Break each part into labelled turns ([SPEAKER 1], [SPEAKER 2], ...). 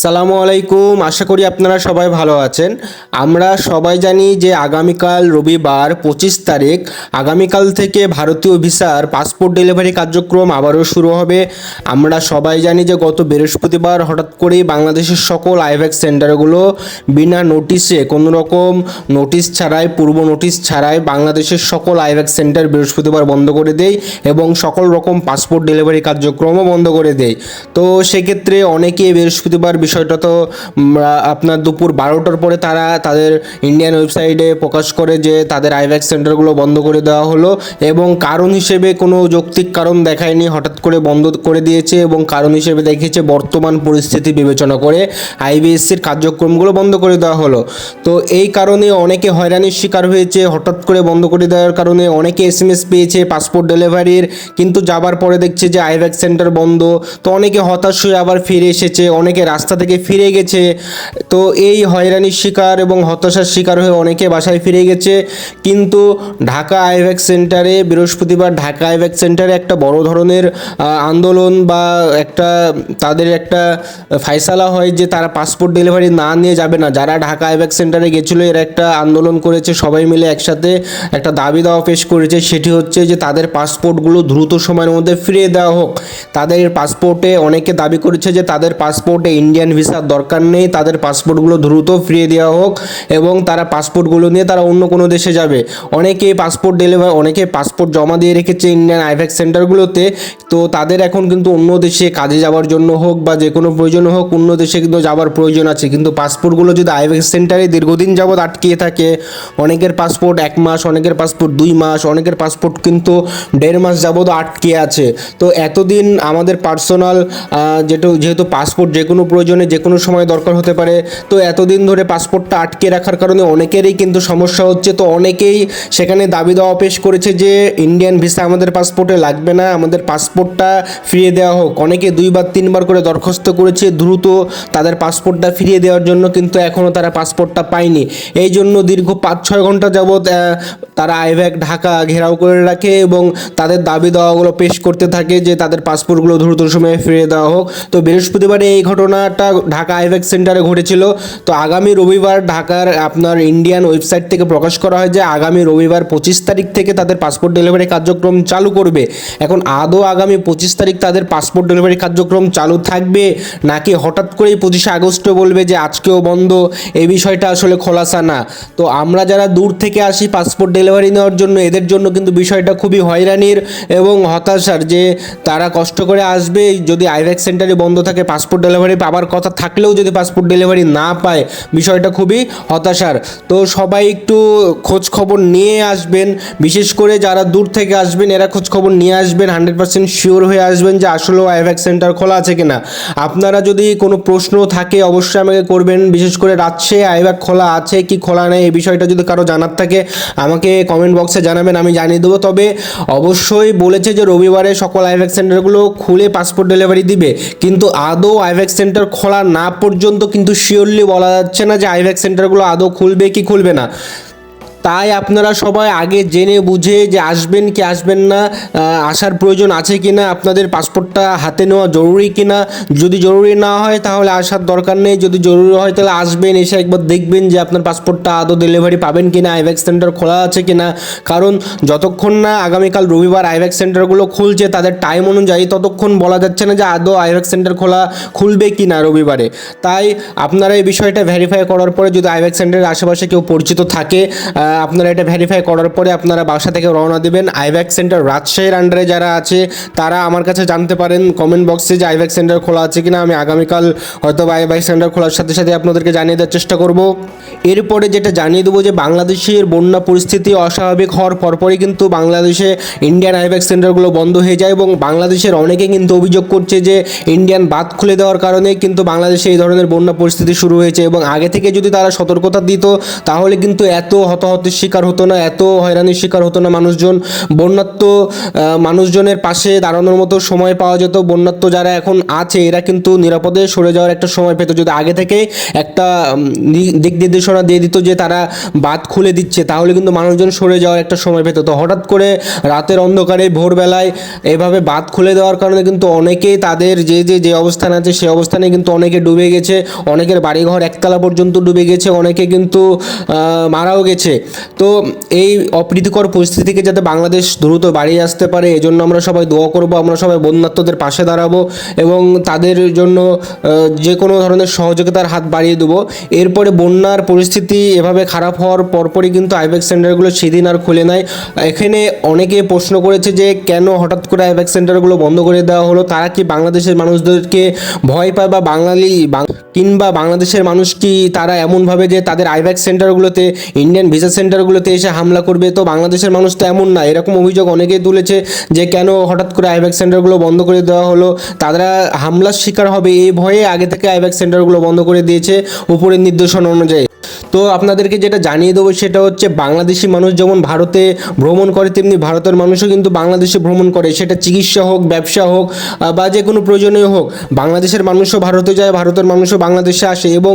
[SPEAKER 1] আসসালামু আলাইকুম। আশা করি আপনারা সবাই ভালো আছেন। আমরা সবাই জানি যে আগামীকাল রবিবার পঁচিশ তারিখ। আগামীকাল থেকে ভারতীয় ভিসার পাসপোর্ট ডেলিভারি কার্যক্রম আবারও শুরু হবে। আমরা সবাই জানি যে গত বৃহস্পতিবার হঠাৎ করেই বাংলাদেশের সকল আইভ্যাক্স সেন্টারগুলো বিনা নোটিশে কোনো রকম নোটিশ ছাড়াই, পূর্ব নোটিশ ছাড়াই বাংলাদেশের সকল আইভ্যাক্স সেন্টার বৃহস্পতিবার বন্ধ করে দেয় এবং সকল রকম পাসপোর্ট ডেলিভারি কার্যক্রমও বন্ধ করে দেয়। তো সেক্ষেত্রে অনেকে বৃহস্পতিবার বিষয়টা তো আপনার দুপুর বারোটার পরে তারা তাদের ইন্ডিয়ান ওয়েবসাইটে প্রকাশ করে যে তাদের আইভ্যাক্স সেন্টারগুলো বন্ধ করে দেওয়া হলো এবং কারণ হিসেবে কোনো যৌক্তিক কারণ দেখায়নি, হঠাৎ করে বন্ধ করে দিয়েছে এবং কারণ হিসেবে দেখিয়েছে বর্তমান পরিস্থিতি বিবেচনা করে আইবিএসসির কার্যক্রমগুলো বন্ধ করে দেওয়া হলো। তো এই কারণে অনেকে হয়রানির শিকার হয়েছে, হঠাৎ করে বন্ধ করে দেওয়ার কারণে অনেকে এস এম এস পেয়েছে, পাসপোর্ট ডেলিভারির, কিন্তু যাবার পরে দেখছে যে আইভ্যাক্স সেন্টার বন্ধ, তো অনেকে হতাশ হয়ে আবার ফিরে এসেছে, অনেকে রাস্তা থেকে ফিরে গেছে। তো এই হয়রানির শিকার এবং হতাশার শিকার হয়ে অনেকে বাসায় ফিরে গেছে। কিন্তু ঢাকা আইভ্যাক সেন্টারে বৃহস্পতিবার ঢাকা আইভ্যাক সেন্টারে একটা বড় ধরনের আন্দোলন বা একটা, তাদের একটা ফায়সালা হয় যে তারা পাসপোর্ট ডেলিভারি না নিয়ে যাবে না। যারা ঢাকা আইভ্যাক্স সেন্টারে গেছিল, এরা একটা আন্দোলন করেছে, সবাই মিলে একসাথে একটা দাবি দাওয়া পেশ করেছে। সেটি হচ্ছে যে তাদের পাসপোর্টগুলো দ্রুত সময়ের মধ্যে ফিরিয়ে দেওয়া হোক। তাদের পাসপোর্টে অনেকে দাবি করেছে যে তাদের পাসপোর্টে ইন্ডিয়ান ভিসার দরকার নেই, তাদের পাসপোর্টগুলো দ্রুত ফিরিয়ে দেওয়া হোক এবং তারা পাসপোর্টগুলো নিয়ে তারা অন্য কোনো দেশে যাবে। অনেকে পাসপোর্ট ডেলিভারি, অনেকে পাসপোর্ট জমা দিয়ে রেখেছে ইন্ডিয়ান আইভ্যাক্স সেন্টারগুলোতে। তো তাদের এখন কিন্তু অন্য দেশে কাজে যাওয়ার জন্য হোক বা যে কোনো প্রয়োজন হোক, অন্য দেশে কিন্তু যাওয়ার প্রয়োজন আছে। কিন্তু পাসপোর্টগুলো যদি আইভ্যাক্স সেন্টারে দীর্ঘদিন যাবৎ আটকিয়ে থাকে, অনেকের পাসপোর্ট এক মাস, অনেকের পাসপোর্ট দুই মাস, অনেকের পাসপোর্ট কিন্তু দেড় মাস যাবৎ আটকে আছে। তো এতদিন আমাদের পার্সোনাল যেটা যেহেতু পাসপোর্ট যে কোনো প্রয়োজনে যে কোনো সময় দরকার হতে পারে। তো এতদিন ধরে পাসপোর্টটা আটকে রাখার কারণে অনেকেরই কিন্তু সমস্যা হচ্ছে। তো অনেকেই সেখানে দাবি দেওয়া পেশ করেছে যে, ইন্ডিয়ান ভিসা আমাদের পাসপোর্টে লাগবে না, আমাদের পাসপোর্টটা ফিরিয়ে দেওয়া হোক। অনেকে দুইবার, তিনবার করে দরখাস্ত করেছে দ্রুত তাদের পাসপোর্টটা ফিরিয়ে দেওয়ার জন্য, কিন্তু এখনও তারা পাসপোর্টটা পায়নি। এই জন্য দীর্ঘ পাঁচ ছয় ঘণ্টা যাবৎ তারা আইভ্যাক ঢাকা ঘেরাও করে রাখে এবং তাদের দাবি দেওয়াগুলো পেশ করতে থাকে যে, তাদের পাসপোর্টগুলো দ্রুত সময়ে ফিরিয়ে দেওয়া হোক। তো বৃহস্পতিবারে এই ঘটনাটা ঢাকা আইভ্যাক সেন্টারে ঘটেছিল। তো আগামী রবিবার ঢাকার আপনার ইন্ডিয়ান ওয়েবসাইট থেকে প্রকাশ করা হয় যে, আগামী রবিবার পঁচিশ তারিখ থেকে তাদের পাসপোর্ট ডেলিভারি কার্যক্রম চালু করবে। এখন আদৌ আগামী পঁচিশ তারিখ তাদের পাসপোর্ট ডেলিভারি কার্যক্রম চালু থাকবে নাকি হঠাৎ করেই পঁচিশে আগস্টে বলবে যে, আজকেও বন্ধ? এই বিষয়টা আসলে খোলাসা না। তো আমরা যারা দূর থেকে আসি পাসপোর্ট ডেলিভারি নেওয়ার জন্য, এদের জন্য কিন্তু বিষয়টা খুবই হয়রানির এবং হতাশার যে, তারা কষ্ট করে আসবে। যদি আইভ্যাক্স সেন্টারে বন্ধ থাকে, পাসপোর্ট ডেলিভারি পাবার কথা থাকলেও যদি পাসপোর্ট ডেলিভারি না পায়, বিষয়টা খুবই হতাশার। তো সবাই একটু খোঁজ খবর নিয়ে আসবেন। বিশেষ করে যারা দূর থেকে আসবেন, এরা খোঁজ খবর নিয়ে আসবেন হান্ড্রেড পার্সেন্ট শিওর হয়ে আসবেন যে আসলেও আইভ্যাক্স সেন্টার খোলা আছে কিনা। আপনারা যদি কোনো প্রশ্ন থাকে, অবশ্যই আমাকে করবেন। বিশেষ করে রাজশাহী আইভ্যাক খোলা আছে কি খোলা নেই, এই বিষয়টা যদি কারও জানার থাকে, আমাকে কমেন্ট বক্সে জানাবেন, আমি জানিয়ে দেবো। তবে অবশ্যই বলেছে যে রবিবারে সকল আইভ্যাক সেন্টারগুলো খুলে পাসপোর্ট ডেলিভারি দিবে। কিন্তু আদৌ আইভ্যাক সেন্টার খোলা না পর্যন্ত কিন্তু শিওরলি বলা যাচ্ছে না যে আইভ্যাক সেন্টারগুলো আদৌ খুলবে কি খুলবে না। তাই আপনারা সবাই আগে জেনে বুঝে যে আসবেন কি আসবেন না আসার প্রয়োজন আছে কি না আপনাদের পাসপোর্টটা হাতে নেওয়া জরুরি কি না যদি জরুরি না হয় তাহলে আসার দরকার নেই, যদি জরুরি হয় তাহলে আসবেন, এসে একবার দেখবেন যে আপনার পাসপোর্টটা আদৌ ডেলিভারি পাবেন কি না আইভ্যাক্স সেন্টার খোলা আছে কি না কারণ যতক্ষণ না আগামীকাল রবিবার আইভ্যাক্স সেন্টারগুলো খুলছে, তাদের টাইম অনুযায়ী ততক্ষণ বলা যাচ্ছে না যে আদৌ আইভ্যাক্স সেন্টার খোলা খুলবে কি না রবিবারে। তাই আপনারা এই বিষয়টা ভেরিফাই করার পরে যদি আইভ্যাক্স সেন্টারের আশেপাশে কেউ পরিচিত থাকে আপনারা এটা ভেরিফাই করার পরে আপনারা বাসা থেকে রওনা দেবেন। আইভ্যাক্স সেন্টার রাজশাহীর আন্ডারে যারা আছে, তারা আমার কাছে জানতে পারেন কমেন্ট বক্সে যে আইভ্যাক্স সেন্টার খোলা আছে কিনা। আমি আগামীকাল হয়তো বা আইভ্যাক্স সেন্টার খোলার সাথে সাথে আপনাদেরকে জানিয়ে দেওয়ার চেষ্টা করব। এরপরে যেটা জানিয়ে দেবো যে বাংলাদেশের বন্যা পরিস্থিতি অস্বাভাবিক হওয়ার পরপরই কিন্তু বাংলাদেশে ইন্ডিয়ান আইভ্যাক্স সেন্টারগুলো বন্ধ হয়ে যায় এবং বাংলাদেশের অনেকে কিন্তু অভিযোগ করছে যে ইন্ডিয়ান বাদ খুলে দেওয়ার কারণে কিন্তু বাংলাদেশে এই ধরনের বন্যা পরিস্থিতি শুরু হয়েছে এবং আগে থেকে যদি তারা সতর্কতা দিত, তাহলে কিন্তু এত হতাহত হতাহতের শিকার হতো না, এত হয়রানির শিকার হতো না মানুষজন। বন্যাত্ম মানুষজনের পাশে দাঁড়ানোর মতো সময় পাওয়া যেত। বন্যাত্ম যারা এখন আছে, এরা কিন্তু নিরাপদে সরে যাওয়ার একটা সময় পেত। যদি আগে থেকে একটা দিক নির্দেশনা দিয়ে দিত যে তারা বাঁধ খুলে দিচ্ছে, তাহলে কিন্তু মানুষজন সরে যাওয়ার একটা সময় পেত। তো হঠাৎ করে রাতের অন্ধকারে ভোরবেলায় এভাবে বাঁধ খুলে দেওয়ার কারণে কিন্তু অনেকেই তাদের যে যে যে অবস্থান আছে সেই অবস্থানে কিন্তু অনেকে ডুবে গেছে। অনেকের বাড়িঘর একতলা পর্যন্ত ডুবে গেছে। অনেকে কিন্তু মারাও গেছে। তো এই অপ্রীতিকর পরিস্থিতি থেকে যাতে বাংলাদেশ দ্রুত বাড়িয়ে আসতে পারে, এজন্য আমরা সবাই দোয়া করব, আমরা সবাই বন্যাত্মদের পাশে দাঁড়াবো এবং তাদের জন্য যে কোনো ধরনের সহযোগিতার হাত বাড়িয়ে দেবো। এরপরে বন্যার পরিস্থিতি এভাবে খারাপ হওয়ার পরপরই কিন্তু আইব্যাক সেন্টারগুলো সেদিন আর খুলে নেয় এখানে অনেকে প্রশ্ন করেছে যে, কেন হঠাৎ করে আইব্যাক সেন্টারগুলো বন্ধ করে দেওয়া হলো? তারা কি বাংলাদেশের মানুষদেরকে ভয় পায় বা বাঙালি কিংবা বাংলাদেশের মানুষ কি তারা এমনভাবে যে তাদের আইব্যাক সেন্টারগুলোতে ইন্ডিয়ান ভিসা সেন্টারগুলোতে এসে হামলা করবে। তো বাংলাদেশের মানুষ তো এমন না। এরকম অভিযোগ অনেকেই তুলেছে যে কেন হঠাৎ করে আইব্যাক সেন্টারগুলো বন্ধ করে দেওয়া হলো। তারা হামলার শিকার হবে এই ভয়ে আগে থেকে আইব্যাক সেন্টারগুলো বন্ধ করে দিয়েছে উপরের নির্দেশনা অনুযায়ী। তো আপনাদেরকে যেটা জানিয়ে দেবো সেটা হচ্ছে বাংলাদেশি মানুষ যেমন ভারতে ভ্রমণ করে, তেমনি ভারতের মানুষও কিন্তু বাংলাদেশে ভ্রমণ করে। সেটা চিকিৎসা হোক, ব্যবসা হোক বা যে কোনো প্রয়োজনীয় হোক, বাংলাদেশের মানুষও ভারতে যায়, ভারতের মানুষও বাংলাদেশে আসে এবং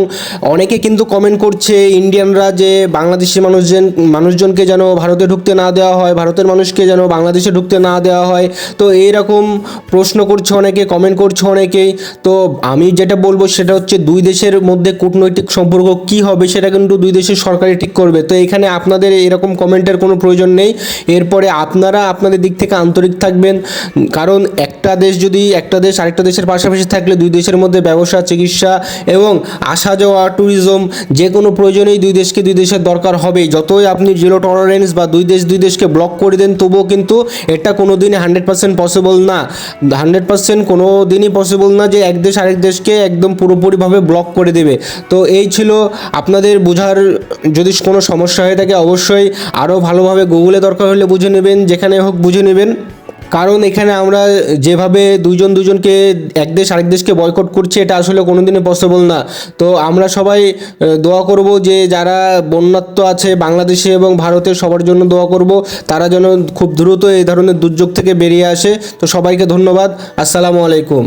[SPEAKER 1] অনেকে কিন্তু কমেন্ট করছে, ইন্ডিয়ানরা যে বাংলাদেশি মানুষজন, মানুষজনকে যেন ভারতে ঢুকতে না দেওয়া হয়, ভারতের মানুষকে যেন বাংলাদেশে ঢুকতে না দেওয়া হয়। তো এইরকম প্রশ্ন করছে অনেকে কমেন্ট করছে অনেকেই। তো আমি যেটা বলব সেটা হচ্ছে দুই দেশের মধ্যে কূটনৈতিক সম্পর্ক কি হবে সেটা কিন্তু দুই দেশের সরকারই ঠিক করবে। তো এখানে আপনাদের এরকম কমেন্টের কোনো প্রয়োজন নেই। এরপরে আপনারা আপনাদের দিক থেকে আন্তরিক থাকবেন। কারণ একটা দেশ যদি একটা দেশ আরেকটা দেশের পাশাপাশি থাকলে দুই দেশের মধ্যে ব্যবসা, চিকিৎসা এবং আসা যাওয়া ট্যুরিজম যে কোনো প্রয়োজনেই দুই দেশকে দুই দেশের দরকার হবেই। যতই আপনি জিরো টলারেন্স বা দুই দেশ, দুই দেশকে ব্লক করে দেন, তবুও কিন্তু এটা কোনো দিনই হান্ড্রেড পার্সেন্ট পসিবল না। হান্ড্রেড পার্সেন্ট কোনো দিনই পসিবল না যে এক দেশ আরেক দেশকে একদম পুরোপুরিভাবে ব্লক করে দেবে। তো এই ছিল আপনাদের বোঝার, যদি কোনো সমস্যা হয়ে থাকে অবশ্যই আরও ভালোভাবে গুগলে দরকার হলে বুঝে নেবেন, যেখানে হোক বুঝে নেবেন। কারণ এখানে আমরা যেভাবে দুজন দুজনকে, এক দেশ আরেক দেশকে বয়কট করছি, এটা আসলে কোনো কোনোদিনই পসিবল না। তো আমরা সবাই দোয়া করব যে যারা বন্যাত্ম আছে বাংলাদেশে এবং ভারতে সবার জন্য দোয়া করব, তারা যেন খুব দ্রুত এই ধরনের দুর্যোগ থেকে বেরিয়ে আসে। তো সবাইকে ধন্যবাদ। আসসালামু আলাইকুম।